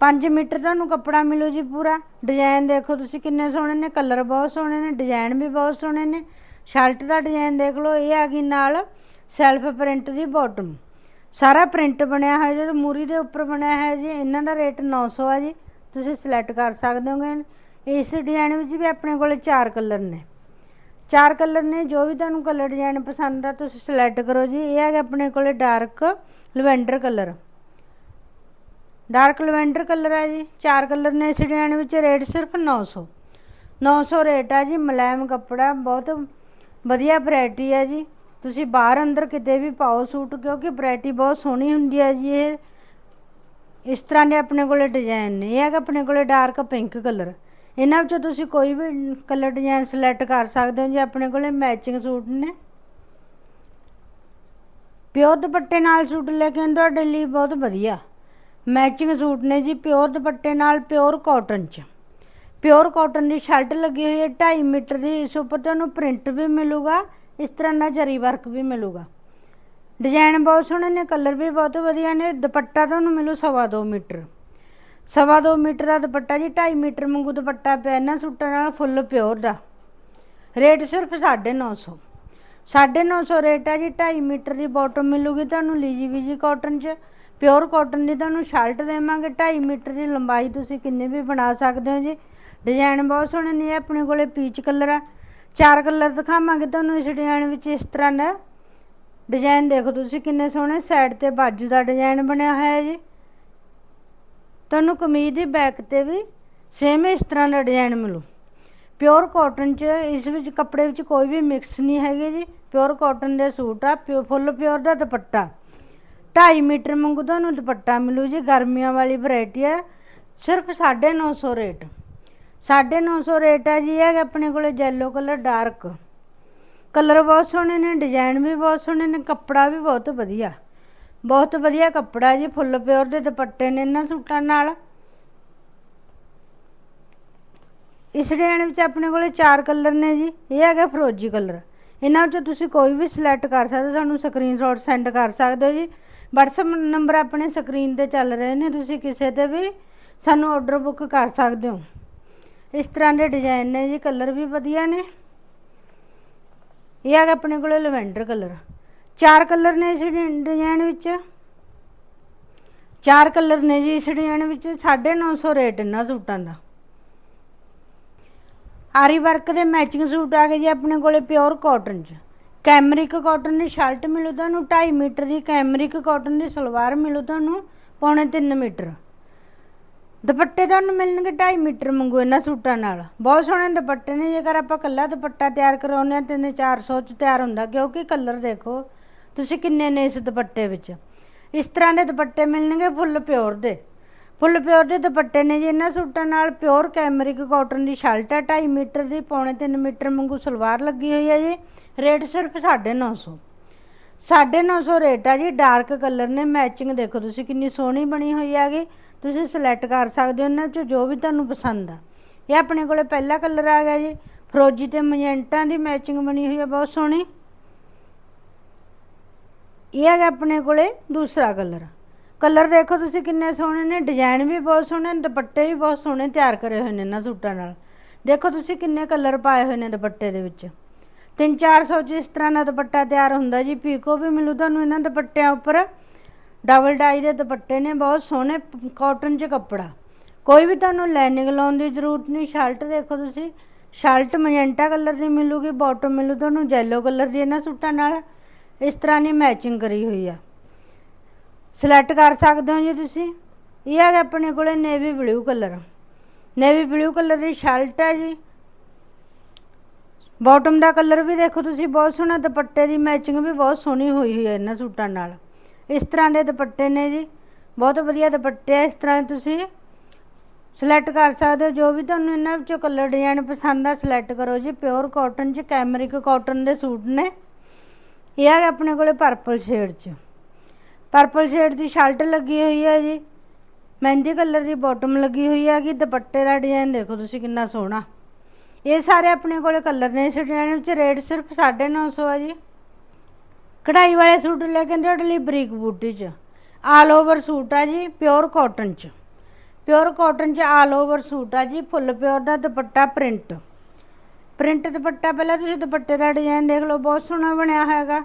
5 ਮੀਟਰ ਤੁਹਾਨੂੰ ਕੱਪੜਾ ਮਿਲੂ ਜੀ ਪੂਰਾ। ਡਿਜ਼ਾਈਨ ਦੇਖੋ ਤੁਸੀਂ ਕਿੰਨੇ ਸੋਹਣੇ ਨੇ, ਕਲਰ ਬਹੁਤ ਸੋਹਣੇ ਨੇ ਡਿਜ਼ਾਈਨ ਵੀ ਬਹੁਤ ਸੋਹਣੇ ਨੇ। ਸ਼ਰਟ ਦਾ ਡਿਜ਼ਾਈਨ ਦੇਖ ਲਓ, ਇਹ ਆ ਗਈ ਨਾਲ ਸੈਲਫ ਪ੍ਰਿੰਟ ਦੀ ਬਾਟਮ ਸਾਰਾ ਪ੍ਰਿੰਟ ਬਣਿਆ ਹੋਇਆ ਜਿਹੜਾ ਮੂਰੀ ਦੇ ਉੱਪਰ ਬਣਿਆ ਹੋਇਆ ਜੀ, ਇਹਨਾਂ ਦਾ ਰੇਟ 900 ਆ ਜੀ। ਤੁਸੀਂ ਸਿਲੈਕਟ ਕਰ ਸਕਦੇ ਹੋਗੇ ਇਸ ਡਿਜ਼ਾਈਨ ਵਿੱਚ ਵੀ ਆਪਣੇ ਕੋਲ ਚਾਰ ਕਲਰ ਨੇ। ਚਾਰ ਕਲਰ ਨੇ, ਜੋ ਵੀ ਤੁਹਾਨੂੰ ਕਲਰ ਡਿਜ਼ਾਈਨ ਪਸੰਦ ਆ, ਤੁਸੀਂ ਸਿਲੈਕਟ ਕਰੋ ਜੀ। ਇਹ ਹੈਗਾ ਆਪਣੇ ਕੋਲੇ dark lavender colour dark lavender colour ਹੈ ਜੀ, ਚਾਰ ਕਲਰ ਨੇ ਇਸ ਡਿਜ਼ਾਈਨ ਵਿੱਚ, ਰੇਟ ਸਿਰਫ 900 900 ਰੇਟ ਆ ਜੀ ਮੁਲਾਇਮ ਕੱਪੜਾ, ਬਹੁਤ ਵਧੀਆ ਵੈਰਾਈਟੀ ਹੈ ਜੀ। ਤੁਸੀਂ ਬਾਹਰ ਅੰਦਰ ਕਿਤੇ ਵੀ ਪਾਓ ਸੂਟ, ਕਿਉਂਕਿ ਵੈਰਾਈਟੀ ਬਹੁਤ ਸੋਹਣੀ ਹੁੰਦੀ ਹੈ ਜੀ ਇਹ। ਇਸ ਤਰ੍ਹਾਂ ਦੇ ਆਪਣੇ ਕੋਲੇ ਡਿਜ਼ਾਈਨ ਨੇ, ਇਹ ਹੈਗਾ ਆਪਣੇ ਕੋਲੇ ਡਾਰਕ ਪਿੰਕ ਕਲਰ। ਇਹਨਾਂ ਵਿੱਚੋਂ ਤੁਸੀਂ ਕੋਈ ਵੀ ਕਲਰ ਡਿਜ਼ਾਈਨ ਸਿਲੈਕਟ ਕਰ ਸਕਦੇ ਹੋ ਜੀ, ਆਪਣੇ ਕੋਲੇ ਮੈਚਿੰਗ ਸੂਟ ਨੇ। ਪਿਓਰ ਦੁਪੱਟੇ ਨਾਲ ਸੂਟ ਲੈ ਕੇ ਆਏ ਤੁਹਾਡੇ ਲਈ ਬਹੁਤ ਵਧੀਆ। ਮੈਚਿੰਗ ਸੂਟ ਨੇ ਜੀ ਪਿਓਰ ਦੁਪੱਟੇ ਨਾਲ ਪਿਓਰ ਕਾਟਨ ਚ। ਪਿਓਰ ਕਾਟਨ ਦੀ ਸ਼ਰਟ ਲੱਗੀ ਹੋਈ ਹੈ 2.5 ਮੀਟਰ ਦੀ, ਇਸ ਉੱਪਰ ਤੁਹਾਨੂੰ ਪ੍ਰਿੰਟ ਵੀ ਮਿਲੂਗਾ, ਇਸ ਤਰ੍ਹਾਂ ਦਾ ਜਰੀ ਵਰਕ ਵੀ ਮਿਲੂਗਾ। ਡਿਜ਼ਾਈਨ ਬਹੁਤ ਸੋਹਣੇ ਨੇ, ਕਲਰ ਵੀ ਬਹੁਤ ਵਧੀਆ ਨੇ, ਦੁਪੱਟਾ ਤੁਹਾਨੂੰ ਮਿਲੂ ਸਵਾ ਦੋ ਮੀਟਰ। ਸਵਾ ਦੋ ਮੀਟਰ ਦਾ ਦੁਪੱਟਾ ਜੀ 2.5 ਮੀਟਰ ਵਾਂਗੂ ਦੁਪੱਟਾ ਪਿਆ, ਇਹਨਾਂ ਸੂਟਾਂ ਨਾਲ ਫੁੱਲ ਪਿਓਰ ਦਾ। ਰੇਟ ਸਿਰਫ 950 950 ਰੇਟ ਹੈ ਜੀ 2.5 ਮੀਟਰ ਦੀ ਬਾਟਮ ਮਿਲੂਗੀ ਤੁਹਾਨੂੰ ਲੀਜੀ ਵੀਜੀ ਕਾਟਨ 'ਚ। ਪਿਓਰ ਕਾਟਨ ਦੀ ਤੁਹਾਨੂੰ ਸ਼ਰਟ ਦੇਵਾਂਗੇ 2.5 ਮੀਟਰ ਦੀ ਲੰਬਾਈ ਤੁਸੀਂ ਕਿੰਨੇ ਵੀ ਬਣਾ ਸਕਦੇ ਹੋ ਜੀ। ਡਿਜ਼ਾਈਨ ਬਹੁਤ ਸੋਹਣੇ ਨੇ ਆਪਣੇ ਕੋਲੇ ਪੀਚ ਕਲਰ ਆ। ਚਾਰ ਕਲਰ ਦਿਖਾਵਾਂਗੇ ਤੁਹਾਨੂੰ ਇਸ ਡਿਜ਼ਾਈਨ ਵਿੱਚ, ਇਸ ਤਰ੍ਹਾਂ ਦਾ। ਡਿਜ਼ਾਈਨ ਦੇਖੋ ਤੁਸੀਂ ਕਿੰਨੇ ਸੋਹਣੇ, ਸਾਈਡ ਤੇ ਬਾਜੂ ਦਾ ਡਿਜ਼ਾਈਨ ਬਣਿਆ ਹੋਇਆ ਹੈ ਜੀ। ਤੁਹਾਨੂੰ ਕਮੀਜ਼ ਦੀ ਬੈਕ ਤੇ ਵੀ ਸੇਮ ਇਸ ਤਰ੍ਹਾਂ ਦਾ ਡਿਜ਼ਾਈਨ ਮਿਲੂ। ਪਿਓਰ ਕਾਟਨ ਚ, ਇਸ ਵਿੱਚ ਕੱਪੜੇ ਵਿੱਚ ਕੋਈ ਵੀ ਮਿਕਸ ਨਹੀਂ ਹੈਗੇ ਜੀ। ਪਿਓਰ ਕਾਟਨ ਦੇ ਸੂਟ ਆ, ਪਿਓ, ਫੁੱਲ ਪਿਓਰ ਦਾ ਦੁਪੱਟਾ। ਢਾਈ ਮੀਟਰ ਵਾਂਗੂ ਤੁਹਾਨੂੰ ਦੁਪੱਟਾ ਮਿਲੂ ਜੀ, ਗਰਮੀਆਂ ਵਾਲੀ ਵੈਰਾਈਟੀ ਹੈ। ਸਿਰਫ 950 ਰੇਟ। 950 ਰੇਟ ਹੈ ਜੀ, ਇਹ ਆਪਣੇ ਕੋਲੇ yellow ਕਲਰ ਡਾਰਕ ਕਲਰ ਬਹੁਤ ਸੋਹਣੇ ਨੇ ਡਿਜ਼ਾਈਨ ਵੀ ਬਹੁਤ ਸੋਹਣੇ ਨੇ, ਕੱਪੜਾ ਵੀ ਬਹੁਤ ਵਧੀਆ। ਬਹੁਤ ਵਧੀਆ ਕੱਪੜਾ ਜੀ, ਫੁੱਲ ਪਿਓਰ ਦੇ ਦੁਪੱਟੇ ਨੇ ਇਹਨਾਂ ਸੂਟਾਂ ਨਾਲ। ਇਸ ਡਿਜ਼ਾਈਨ ਵਿੱਚ ਆਪਣੇ ਕੋਲੇ ਚਾਰ ਕਲਰ ਨੇ ਜੀ, ਇਹ ਹੈਗਾ ਫਰੋਜੀ ਕਲਰ ਇਹਨਾਂ ਵਿੱਚੋਂ ਤੁਸੀਂ ਕੋਈ ਵੀ ਸਿਲੈਕਟ ਕਰ ਸਕਦੇ ਹੋ, ਸਾਨੂੰ ਸਕਰੀਨਸ਼ਾਟ ਸੈਂਡ ਕਰ ਸਕਦੇ ਹੋ ਜੀ। WhatsApp ਨੰਬਰ ਆਪਣੇ ਸਕਰੀਨ ਤੇ ਚੱਲ ਰਹੇ ਨੇ, ਤੁਸੀਂ ਕਿਸੇ ਤੇ ਵੀ ਸਾਨੂੰ ਆਰਡਰ ਬੁੱਕ ਕਰ ਸਕਦੇ ਹੋ। ਇਸ ਤਰ੍ਹਾਂ ਦੇ ਡਿਜ਼ਾਈਨ ਨੇ ਜੀ ਕਲਰ ਵੀ ਵਧੀਆ ਨੇ। ਇਹ ਹੈਗਾ ਆਪਣੇ ਕੋਲ ਲਵੈਂਡਰ ਕਲਰ ਚਾਰ ਕਲਰ ਨੇ ਇਸ ਡਿਜ਼ਾਈਨ ਵਿੱਚ। ਚਾਰ ਕਲਰ ਨੇ ਜੀ ਇਸ ਡਿਜ਼ਾਈਨ ਵਿੱਚ 950 ਰੇਟ ਇਹਨਾਂ ਸੂਟਾਂ ਦਾ। ਆਰੀ ਵਰਕ ਦੇ ਮੈਚਿੰਗ ਸੂਟ ਆ ਗਏ ਜੀ ਆਪਣੇ ਕੋਲੇ ਪਿਓਰ ਕਾਟਨ ਚ। ਕੈਮਰਿਕ ਕਾਟਨ ਦੀ ਸ਼ਰਟ ਮਿਲੂ ਤੁਹਾਨੂੰ 2.5 ਮੀਟਰ ਦੀ ਕੈਮਰਿਕ ਕਾਟਨ ਦੀ ਸਲਵਾਰ ਮਿਲੂ ਤੁਹਾਨੂੰ, ਪੌਣੇ 3 ਮੀਟਰ। ਦੁਪੱਟੇ ਤੁਹਾਨੂੰ ਮਿਲਣਗੇ 2.5 ਮੀਟਰ ਮੰਗੂ ਇਹਨਾਂ ਸੂਟਾਂ ਨਾਲ। ਬਹੁਤ ਸੋਹਣੇ ਦੁਪੱਟੇ ਨੇ, ਜੇਕਰ ਆਪਾਂ ਕੱਲਾ ਦੁਪੱਟਾ ਤਿਆਰ ਕਰਾਉਂਦੇ ਆ 3-400 ਚ ਤਿਆਰ ਹੁੰਦਾ, ਕਿਉਂਕਿ ਕਲਰ ਦੇਖੋ, ਤੁਸੀਂ ਕਿੰਨੇ ਨੇ ਇਸ ਦੁਪੱਟੇ ਵਿੱਚ। ਇਸ ਤਰ੍ਹਾਂ ਦੇ ਦੁਪੱਟੇ ਮਿਲਣਗੇ ਫੁੱਲ ਪਿਓਰ ਦੇ। ਫੁੱਲ ਪਿਓਰ ਦੇ ਦੁਪੱਟੇ ਨੇ ਜੀ, ਇਹਨਾਂ ਸੂਟਾਂ ਨਾਲ ਪਿਓਰ ਕੈਮਰਿਕ ਕਾਟਨ ਦੀ ਸ਼ਰਟ ਹੈ 2.5 ਮੀਟਰ ਦੀ, ਪੌਣੇ 3 ਮੀਟਰ ਵਾਂਗੂ ਸਲਵਾਰ ਲੱਗੀ ਹੋਈ ਹੈ ਜੀ। ਰੇਟ ਸਿਰਫ 950 950 ਰੇਟ ਆ ਜੀ, ਡਾਰਕ ਕਲਰ ਨੇ ਮੈਚਿੰਗ ਦੇਖੋ ਤੁਸੀਂ ਕਿੰਨੀ ਸੋਹਣੀ ਬਣੀ ਹੋਈ ਹੈਗੀ, ਤੁਸੀਂ ਸਿਲੈਕਟ ਕਰ ਸਕਦੇ ਹੋ ਇਹਨਾਂ ਵਿੱਚੋਂ ਜੋ ਵੀ ਤੁਹਾਨੂੰ ਪਸੰਦ ਆ। ਇਹ ਆਪਣੇ ਕੋਲੇ ਪਹਿਲਾ ਕਲਰ ਆ ਗਿਆ ਜੀ, ਫਰੋਜੀ ਤੇ ਮਜੈਂਟਾ ਦੀ ਮੈਚਿੰਗ ਬਣੀ ਹੋਈ ਹੈ ਬਹੁਤ ਸੋਹਣੀ। ਇਹ ਹੈਗਾ ਆਪਣੇ ਕੋਲੇ ਦੂਸਰਾ ਕਲਰ। ਕਲਰ ਦੇਖੋ ਤੁਸੀਂ ਕਿੰਨੇ ਸੋਹਣੇ ਨੇ, ਡਿਜ਼ਾਈਨ ਵੀ ਬਹੁਤ ਸੋਹਣੇ ਨੇ, ਦੁਪੱਟੇ ਵੀ ਬਹੁਤ ਸੋਹਣੇ ਤਿਆਰ ਕਰੇ ਹੋਏ ਨੇ ਇਹਨਾਂ ਸੂਟਾਂ ਨਾਲ। ਦੇਖੋ ਤੁਸੀਂ ਕਿੰਨੇ ਕਲਰ ਪਾਏ ਹੋਏ ਨੇ ਦੁਪੱਟੇ ਦੇ ਵਿੱਚ। 3-400 ਚ ਇਸ ਤਰ੍ਹਾਂ ਦਾ ਦੁਪੱਟਾ ਤਿਆਰ ਹੁੰਦਾ ਜੀ। ਪੀਕੋ ਵੀ ਮਿਲੂ ਤੁਹਾਨੂੰ ਇਹਨਾਂ ਦੁਪੱਟਿਆਂ ਉੱਪਰ। ਡਬਲ ਡਾਈ ਦੇ ਦੁਪੱਟੇ ਨੇ, ਬਹੁਤ ਸੋਹਣੇ ਕਾਟਨ 'ਚ ਕੱਪੜਾ। ਕੋਈ ਵੀ ਤੁਹਾਨੂੰ ਲਾਈਨਿੰਗ ਲਾਉਣ ਦੀ ਜ਼ਰੂਰਤ ਨਹੀਂ, ਸ਼ਰਟ ਦੇਖੋ ਤੁਸੀਂ। ਸ਼ਰਟ ਮਜੈਂਟਾ ਕਲਰ ਦੀ ਮਿਲੂਗੀ, ਬਾਟਮ ਮਿਲੂ ਤੁਹਾਨੂੰ ਜੈਲੋ ਕਲਰ ਦੀ ਇਹਨਾਂ ਸੂਟਾਂ ਨਾਲ। ਇਸ ਤਰ੍ਹਾਂ ਦੀ ਮੈਚਿੰਗ ਕਰੀ ਹੋਈ ਆ। ਸਿਲੈਕਟ ਕਰ ਸਕਦੇ ਹੋ ਜੀ ਤੁਸੀਂ। ਇਹ ਹੈਗਾ ਆਪਣੇ ਕੋਲੇ navy blue colour navy blue colour ਦੀ ਸ਼ਰਟ ਹੈ ਜੀ। ਬਾਟਮ ਦਾ ਕਲਰ ਵੀ ਦੇਖੋ ਤੁਸੀਂ, ਬਹੁਤ ਸੋਹਣਾ ਦੁਪੱਟੇ ਦੀ ਮੈਚਿੰਗ ਵੀ ਬਹੁਤ ਸੋਹਣੀ ਹੋਈ ਹੋਈ ਹੈ ਇਹਨਾਂ ਸੂਟਾਂ ਨਾਲ। ਇਸ ਤਰ੍ਹਾਂ ਦੇ ਦੁਪੱਟੇ ਨੇ ਜੀ, ਬਹੁਤ ਵਧੀਆ ਦੁਪੱਟੇ ਆ ਇਸ ਤਰ੍ਹਾਂ ਤੁਸੀਂ ਸਿਲੈਕਟ ਕਰ ਸਕਦੇ ਹੋ, ਜੋ ਵੀ ਤੁਹਾਨੂੰ ਇਹਨਾਂ ਵਿੱਚੋਂ ਕਲਰ ਡਿਜ਼ਾਈਨ ਪਸੰਦ ਆ ਸਿਲੈਕਟ ਕਰੋ ਜੀ ਪਿਓਰ ਕਾਟਨ ਚ ਕੈਮਰਿਕ ਕਾਟਨ ਦੇ ਸੂਟ ਨੇ। ਇਹ ਹੈ ਆਪਣੇ ਕੋਲੇ ਪਰਪਲ ਸ਼ੇਡ ਚ। ਪਰਪਲ ਸ਼ੇਡ ਦੀ ਸ਼ਰਟ ਲੱਗੀ ਹੋਈ ਹੈ ਜੀ। ਮਹਿੰਦੀ ਕਲਰ ਦੀ ਬਾਟਮ ਲੱਗੀ ਹੋਈ ਹੈਗੀ, ਦੁਪੱਟੇ ਦਾ ਡਿਜ਼ਾਈਨ ਦੇਖੋ ਤੁਸੀਂ ਕਿੰਨਾ ਸੋਹਣਾ। ਇਹ ਸਾਰੇ ਆਪਣੇ ਕੋਲੇ ਕਲਰ ਨੇ ਇਸ ਡਿਜ਼ਾਈਨ ਵਿੱਚ ਰੇਟ ਸਿਰਫ 950 ਆ ਜੀ। ਕਢਾਈ ਵਾਲੇ ਸੂਟ ਲੈ ਕੇ ਤੁਹਾਡੇ ਲਈ ਬਰੀਕ ਬੂਟੀ ਚ। ਆਲ ਓਵਰ ਸੂਟ ਆ ਜੀ ਪਿਓਰ ਕਾਟਨ ਚ। ਪਿਓਰ ਕਾਟਨ ਚ ਆਲ ਓਵਰ ਸੂਟ ਆ ਜੀ, ਫੁੱਲ ਪਿਓਰ ਦਾ ਦੁਪੱਟਾ ਪ੍ਰਿੰਟ ਪ੍ਰਿੰਟ ਦੁਪੱਟਾ ਪਹਿਲਾਂ ਤੁਸੀਂ ਦੁਪੱਟੇ ਦਾ ਡਿਜ਼ਾਈਨ ਦੇਖ ਲਓ, ਬਹੁਤ ਸੋਹਣਾ ਬਣਿਆ ਹੈਗਾ।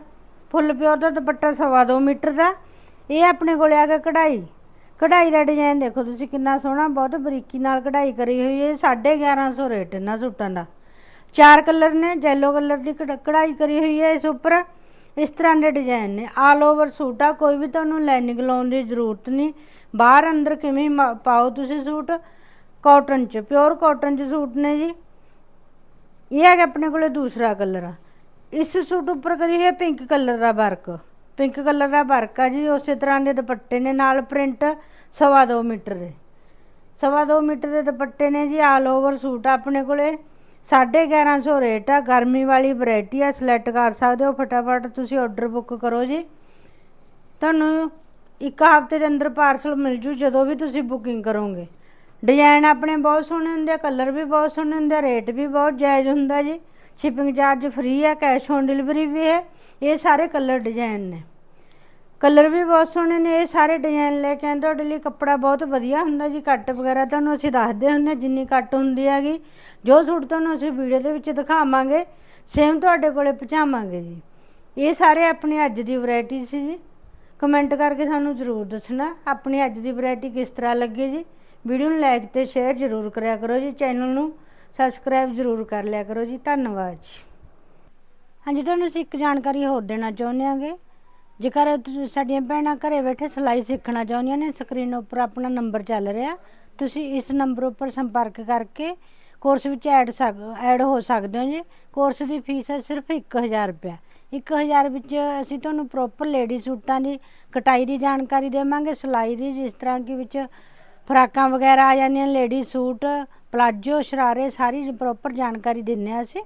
ਫੁੱਲ ਪਿਓਰ ਦਾ ਦੁਪੱਟਾ ਸਵਾ ਦੋ ਮੀਟਰ ਦਾ। ਇਹ ਆਪਣੇ ਕੋਲੇ ਆ ਗਿਆ ਕਢਾਈ। ਕਢਾਈ ਦਾ ਡਿਜ਼ਾਈਨ ਦੇਖੋ ਤੁਸੀਂ ਕਿੰਨਾ ਸੋਹਣਾ, ਬਹੁਤ ਬਰੀਕੀ ਨਾਲ ਕਢਾਈ ਕਰੀ ਹੋਈ ਹੈ। 1150 ਰੇਟ ਇਹਨਾਂ ਸੂਟਾਂ ਦਾ। ਚਾਰ ਕਲਰ ਨੇ, yellow ਕਲਰ ਦੀ ਕਢ- ਕਢਾਈ ਕਰੀ ਹੋਈ ਹੈ ਇਸ ਉੱਪਰ। ਇਸ ਤਰ੍ਹਾਂ ਦੇ ਡਿਜ਼ਾਈਨ ਨੇ। ਆਲ ਓਵਰ ਸੂਟ ਆ, ਕੋਈ ਵੀ ਤੁਹਾਨੂੰ ਲਾਈਨਿੰਗ ਲਾਉਣ ਦੀ ਜ਼ਰੂਰਤ ਨਹੀਂ। ਬਾਹਰ ਅੰਦਰ ਕਿਵੇਂ ਮ- ਪਾਓ ਤੁਸੀਂ ਸੂਟ। ਕਾਟਨ ਚ ਪਿਓਰ ਕਾਟਨ ਚ ਸੂਟ ਨੇ ਜੀ। ਇਹ ਹੈਗਾ ਆਪਣੇ ਕੋਲੇ ਦੂਸਰਾ ਕਲਰ ਇਸ ਸੂਟ ਉੱਪਰ ਕਰੀ ਹੋਈ ਹੈ ਪਿੰਕ ਕਲਰ ਦਾ ਵਰਕ। ਪਿੰਕ ਕਲਰ ਦਾ ਵਰਕ ਆ ਜੀ, ਉਸੇ ਤਰ੍ਹਾਂ ਦੇ ਦੁਪੱਟੇ ਨੇ, ਨਾਲ ਪ੍ਰਿੰਟ ਸਵਾ ਦੋ ਮੀਟਰ ਦੇ। ਸਵਾ ਦੋ ਮੀਟਰ ਦੇ ਦੁਪੱਟੇ ਨੇ ਜੀ ਆਲ ਓਵਰ ਸੂਟ ਆ ਆਪਣੇ ਕੋਲੇ। 1150 ਰੇਟ ਆ, ਗਰਮੀ ਵਾਲੀ ਵੈਰਾਈਟੀ ਆ, ਸਿਲੈਕਟ ਕਰ ਸਕਦੇ ਹੋ, ਫਟਾਫਟ ਤੁਸੀਂ ਆਰਡਰ ਬੁੱਕ ਕਰੋ ਜੀ। ਤੁਹਾਨੂੰ ਇੱਕ ਹਫ਼ਤੇ ਦੇ ਅੰਦਰ ਪਾਰਸਲ ਮਿਲ ਜੂ, ਜਦੋਂ ਵੀ ਤੁਸੀਂ ਬੁਕਿੰਗ ਕਰੋਗੇ। ਡਿਜ਼ਾਈਨ ਆਪਣੇ ਬਹੁਤ ਸੋਹਣੇ ਹੁੰਦੇ ਆ ਕਲਰ ਵੀ ਬਹੁਤ ਸੋਹਣੇ ਹੁੰਦੇ ਆ ਰੇਟ ਵੀ ਬਹੁਤ ਜਾਇਜ਼ ਹੁੰਦਾ ਜੀ। ਸ਼ਿਪਿੰਗ ਚਾਰਜ ਫ੍ਰੀ ਆ ਕੈਸ਼ ਔਨ ਡਿਲੀਵਰੀ ਵੀ ਹੈ। ਇਹ ਸਾਰੇ ਕਲਰ ਡਿਜ਼ਾਈਨ ਨੇ। ਕਲਰ ਵੀ ਬਹੁਤ ਸੋਹਣੇ ਨੇ, ਇਹ ਸਾਰੇ ਡਿਜ਼ਾਈਨ ਲੈ ਕੇ ਆਏ ਤੁਹਾਡੇ ਲਈ ਕੱਪੜਾ ਬਹੁਤ ਵਧੀਆ ਹੁੰਦਾ ਜੀ, ਕੱਟ ਵਗੈਰਾ ਤੁਹਾਨੂੰ ਅਸੀਂ ਦੱਸਦੇ ਹੁੰਦੇ ਹਾਂ ਜਿੰਨੀ ਕੱਟ ਹੁੰਦੀ ਹੈਗੀ। ਜੋ ਸੂਟ ਤੁਹਾਨੂੰ ਅਸੀਂ ਵੀਡੀਓ ਦੇ ਵਿੱਚ ਦਿਖਾਵਾਂਗੇ ਸੇਮ ਤੁਹਾਡੇ ਕੋਲੇ ਪਹੁੰਚਾਵਾਂਗੇ ਜੀ। ਇਹ ਸਾਰੇ ਆਪਣੀ ਅੱਜ ਦੀ ਵੈਰਾਈਟੀ ਸੀ ਜੀ। ਕਮੈਂਟ ਕਰਕੇ ਸਾਨੂੰ ਜ਼ਰੂਰ ਦੱਸਣਾ, ਆਪਣੀ ਅੱਜ ਦੀ ਵੈਰਾਈਟੀ ਕਿਸ ਤਰ੍ਹਾਂ ਲੱਗੀ ਜੀ। ਵੀਡੀਓ ਨੂੰ ਲਾਈਕ ਤੇ ਸ਼ੇਅਰ ਜ਼ਰੂਰ ਕਰਿਆ ਕਰੋ ਜੀ ਚੈਨਲ ਨੂੰ ਸਬਸਕ੍ਰਾਈਬ ਜ਼ਰੂਰ ਕਰ ਲਿਆ ਕਰੋ ਜੀ। ਧੰਨਵਾਦ ਜੀ। ਹਾਂਜੀ, ਤੁਹਾਨੂੰ ਅਸੀਂ ਇੱਕ ਜਾਣਕਾਰੀ ਹੋਰ ਦੇਣਾ ਚਾਹੁੰਦੇ ਹਾਂਗੇ। ਜੇਕਰ ਤੁਸੀਂ ਸਾਡੀਆਂ ਭੈਣਾਂ ਘਰੇ ਬੈਠੇ ਸਿਲਾਈ ਸਿੱਖਣਾ ਚਾਹੁੰਦੀਆਂ ਨੇ, ਸਕਰੀਨ ਉੱਪਰ ਆਪਣਾ ਨੰਬਰ ਚੱਲ ਰਿਹਾ। ਤੁਸੀਂ ਇਸ ਨੰਬਰ ਉੱਪਰ ਸੰਪਰਕ ਕਰਕੇ ਕੋਰਸ ਵਿੱਚ ਐਡ ਸਕ, ਐਡ ਹੋ ਸਕਦੇ ਹੋ ਜੀ। ਕੋਰਸ ਦੀ ਫੀਸ ਹੈ ਸਿਰਫ 1000 ਰੁਪਇਆ। 1000 ਵਿੱਚ ਅਸੀਂ ਤੁਹਾਨੂੰ ਪ੍ਰੋਪਰ ਲੇਡੀ ਸੂਟਾਂ ਦੀ ਕਟਾਈ ਦੀ ਜਾਣਕਾਰੀ ਦੇਵਾਂਗੇ, ਸਿਲਾਈ ਦੀ, ਜਿਸ ਤਰ੍ਹਾਂ ਕਿ ਵਿੱਚ ਫਰਾਕਾਂ ਵਗੈਰਾ ਆ ਜਾਂਦੀਆਂ ਲੇਡੀ ਸੂਟ, ਪਲਾਜੋ, ਸ਼ਰਾਰੇ, ਸਾਰੀ ਪ੍ਰੋਪਰ ਜਾਣਕਾਰੀ ਦਿੰਦੇ ਹਾਂ ਅਸੀਂ।